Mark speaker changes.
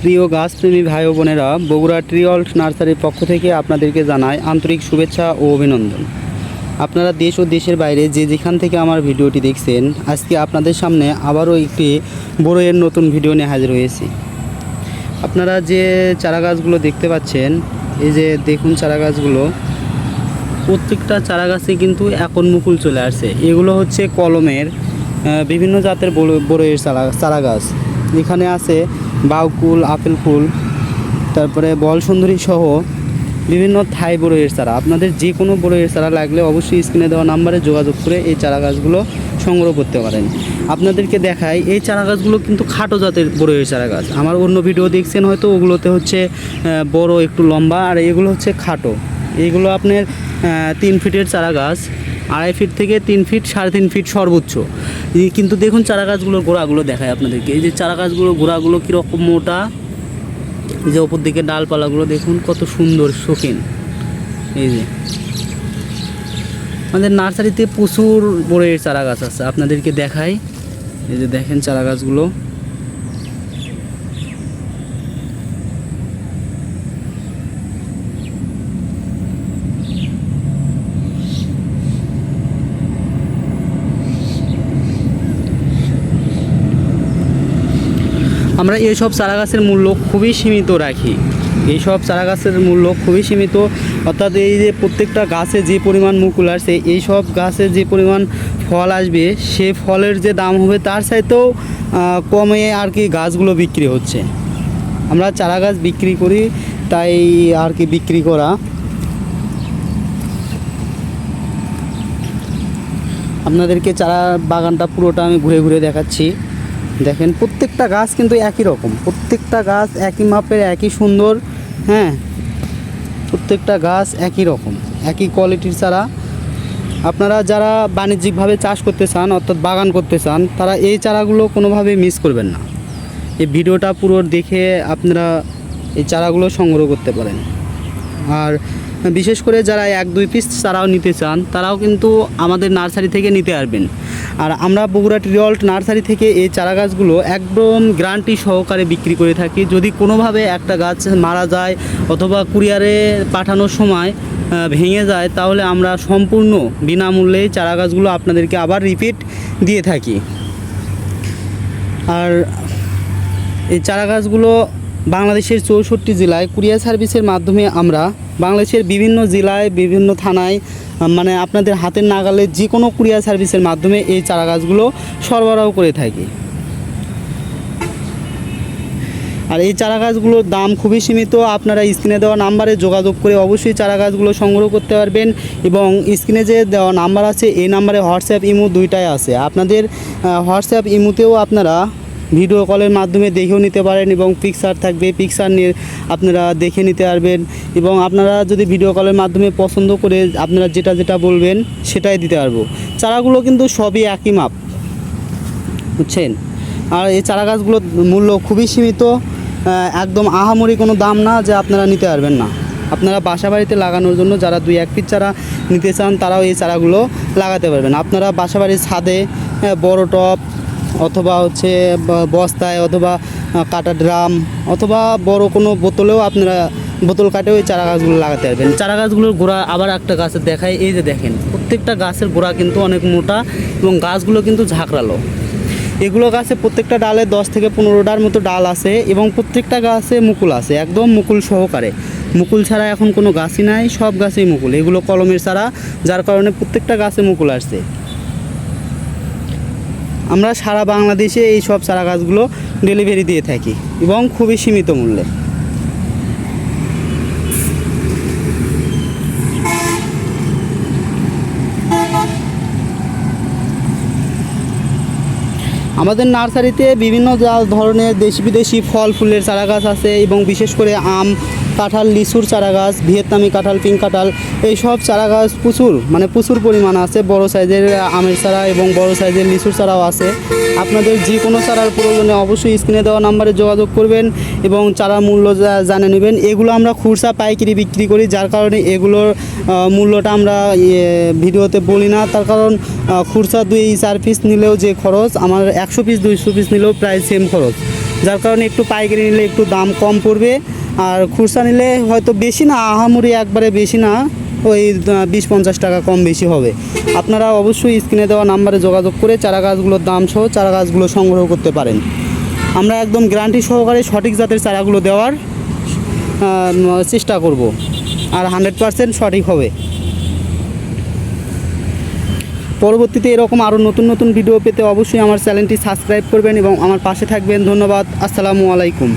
Speaker 1: প্রিয় গাছপ্রেমী ভাই ও বোনেরা, বগুড়া ট্রিঅল্ট নার্সারির পক্ষ থেকে আপনাদেরকে জানায় আন্তরিক শুভেচ্ছা ও অভিনন্দন। আপনারা দেশ ও দেশের বাইরে যে যেখান থেকে আমার ভিডিওটি দেখছেন, আজকে আপনাদের সামনে আবারও একটি বড়োয়ের নতুন ভিডিও নিয়ে হাজির হয়েছি। আপনারা যে চারা গাছগুলো দেখতে পাচ্ছেন, এই যে দেখুন চারা গাছগুলো প্রত্যেকটা চারা গাছে কিন্তু এখন মুকুল চলে আসছে। এগুলো হচ্ছে কলমের বিভিন্ন জাতের বড়- বড়ইয়ের চারা চারা গাছ এখানে আছে বাউকুল আপেল ফুল তারপরে বল সুন্দরী সহ বিভিন্ন থাই বড়ইয়ের চারা। আপনাদের যে কোনো বড়ইয়ের চারা লাগলে অবশ্যই স্ক্রিনে দেওয়া নাম্বারে যোগাযোগ করে এই চারা গাছগুলো সংগ্রহ করতে পারেন। আপনাদেরকে দেখাই, এই চারা গাছগুলো কিন্তু খাটো জাতের বড়ইয়ের চারা গাছ। আমার অন্য ভিডিও দেখছেন হয়তো, ওগুলোতে হচ্ছে বড়, একটু লম্বা, আর এগুলো হচ্ছে খাটো। এইগুলো আপনার তিন ফিটের চারা গাছ। আড়াই ফিট থেকে তিন ফিট, সাড়ে তিন ফিট সর্বোচ্চ। কিন্তু দেখুন চারা গাছগুলোর গোড়াগুলো দেখায় আপনাদেরকে। এই যে চারা গাছগুলোর গোড়াগুলো কীরকম মোটা, এই যে ওপর দিকে ডালপালাগুলো দেখুন কত সুন্দর শৌখিন। এই যে। আমাদের নার্সারিতে প্রচুর বড়ের চারা গাছ আছে, আপনাদেরকে দেখাই। এই যে দেখেন চারা গাছগুলো আমরা এইসব চারা গাছের মূল্য খুবই সীমিত রাখি। এইসব চারা গাছের মূল্য খুবই সীমিত। অর্থাৎ এই যে প্রত্যেকটা গাছে যে পরিমাণ মুকুল আসছে এই সব গাছে যে পরিমাণ ফল আসবে, সে ফলের যে দাম হবে, তার চাইতেও কমে আর কি গাছগুলো বিক্রি হচ্ছে। আমরা চারা গাছ বিক্রি করি, তাই আর কি বিক্রি করা। আপনাদেরকে চারা বাগানটা পুরোটা আমি ঘুরে ঘুরে দেখাচ্ছি। দেখেন, প্রত্যেকটা গাছ কিন্তু একই রকম। প্রত্যেকটা গাছ একই মাপের, একই সুন্দর হ্যাঁ? প্রত্যেকটা গাছ একই রকম, একই কোয়ালিটির চারা। আপনারা যারা বাণিজ্যিকভাবে চাষ করতে চান, অর্থাৎ বাগান করতে চান, তারা এই চারাগুলো কোনোভাবে মিস করবেন না। এই ভিডিওটা পুরো দেখে আপনারা এই চারাগুলো সংগ্রহ করতে পারেন। আর বিশেষ করে যারা এক দুই পিস চারাও নিতে চান, তারাও কিন্তু আমাদের নার্সারি থেকে নিতে আসবেন। আর আমরা বগুড়া ট্রিঅল্ট নার্সারি থেকে এই চারা গাছগুলো একদম গ্রান্টি সহকারে বিক্রি করে থাকি। যদি কোনোভাবে একটা গাছ মারা যায় অথবা কুরিয়ারে পাঠানোর সময় ভেঙে যায়, তাহলে আমরা সম্পূর্ণ বিনামূল্যে চারা গাছগুলো আপনাদেরকে আবার রিপিট দিয়ে থাকি। আর এই চারা গাছগুলো বাংলাদেশের চৌষট্টি জেলায় কুরিয়ার সার্ভিসের মাধ্যমে আমরা বাংলাদেশের বিভিন্ন জেলায়, বিভিন্ন থানায় মানে আপনাদের হাতের নাগালে যে কোনো কুরিয়ার সার্ভিসের মাধ্যমে এই চারা গাছগুলো সরবরাহ করে থাকি। আর এই চারা গাছগুলোর দাম খুবই সীমিত, আপনারা স্ক্রিনে দেওয়া নাম্বারে যোগাযোগ করে অবশ্যই চারা গাছগুলো সংগ্রহ করতে পারবেন এবং স্ক্রিনে যে দেওয়া নাম্বার আছে, এই নাম্বারে হোয়াটসঅ্যাপ, ইমো দুইটাই আছে। আপনাদের হোয়াটসঅ্যাপ, ইমোতেও আপনারা ভিডিও কলের মাধ্যমে দেখেও নিতে পারেন এবং পিকচার থাকবে। পিকচার নিয়ে আপনারা দেখে নিতে পারবেন এবং আপনারা যদি ভিডিও কলের মাধ্যমে পছন্দ করে আপনারা যেটা যেটা বলবেন সেটাই দিতে পারব। চারাগুলো কিন্তু সবই একই মাপ, বুঝছেন? আর এই চারা গাছগুলোর মূল্য খুবই সীমিত একদম আহামরি কোনো দাম না যে আপনারা নিতে পারবেন না। আপনারা বাসা বাড়িতে লাগানোর জন্য যারা দুই এক পিস চারা নিতে চান তারাও এই চারাগুলো লাগাতে পারবেন। আপনারা বাসা বাড়ির ছাদে বড় টপ অথবা হচ্ছে বস্তায় অথবা কাটা ড্রাম অথবা বড় কোনো বোতলেও আপনারা বোতল কাটে ওই চারা গাছগুলো লাগাতে পারবেন। চারা গাছগুলোর গোড়া আবার একটা গাছের দেখায় এই যে দেখেন, প্রত্যেকটা গাছের গোড়া কিন্তু অনেক মোটা এবং গাছগুলো কিন্তু ঝাঁকড়ালো। এগুলো গাছে প্রত্যেকটা ডালে দশ থেকে পনেরোটার মতো ডাল আছে এবং প্রত্যেকটা গাছে মুকুল আছে, একদম মুকুল সহকারে। মুকুল ছাড়া এখন কোনো গাছই নাই, সব গাছেই মুকুল। এগুলো কলমের ছাড়া যার কারণে প্রত্যেকটা গাছে মুকুল আসছে। আমরা সারা বাংলাদেশে এই সব চারা গাছগুলো ডেলিভারি দিয়ে থাকি এবং খুবই সীমিত মূল্যে। আমাদের নার্সারিতে বিভিন্ন ধরনের দেশি বিদেশি ফল, ফুলের চারা গাছ আছে এবং বিশেষ করে আম কাঁঠাল লিচুর চারা গাছ ভিয়েতনামি কাঁঠাল পিঙ্ক কাঁঠাল এই সব চারা গাছ প্রচুর মানে প্রচুর পরিমাণ আছে। বড় সাইজের আমের চারা এবং বড় সাইজের লিচুর চারাও আছে। আপনাদের যে কোনো চারার প্রয়োজনে অবশ্যই স্ক্রিনে দেওয়া নাম্বারে যোগাযোগ করবেন এবং চারা মূল্য জানে নেবেন। এগুলো আমরা খুরসা পাইকারি বিক্রি করি যার কারণে এগুলোর মূল্যটা আমরা ইয়ে, ভিডিওতে বলি না। তার কারণ খুরসা দুই চার পিস নিলেও যে খরচ আমার একশো পিস দুইশো পিস নিলেও প্রায় সেম খরচ। যার কারণে একটু পাইকারি নিলে একটু দাম কম পড়বে। আর খুচরা নিলে হয়তো বেশি না, আহামরি একবারে বেশি না, ওই বিশ পঞ্চাশ টাকা কম বেশি হবে। আপনারা অবশ্যই স্ক্রিনে দেওয়া নাম্বারে যোগাযোগ করে চারা গাছগুলোর দাম সহ চারা গাছগুলো সংগ্রহ করতে পারেন। আমরা একদম গ্যারান্টি সহকারে সঠিক জাতের চারাগুলো দেওয়ার চেষ্টা করব। আর হান্ড্রেড পারসেন্ট সঠিক হবে। পরবর্তীতে এরকম আরও নতুন নতুন ভিডিও পেতে অবশ্যই আমার চ্যানেলটি সাবস্ক্রাইব করবেন এবং আমার পাশে থাকবেন। ধন্যবাদ। আসসালামু আলাইকুম।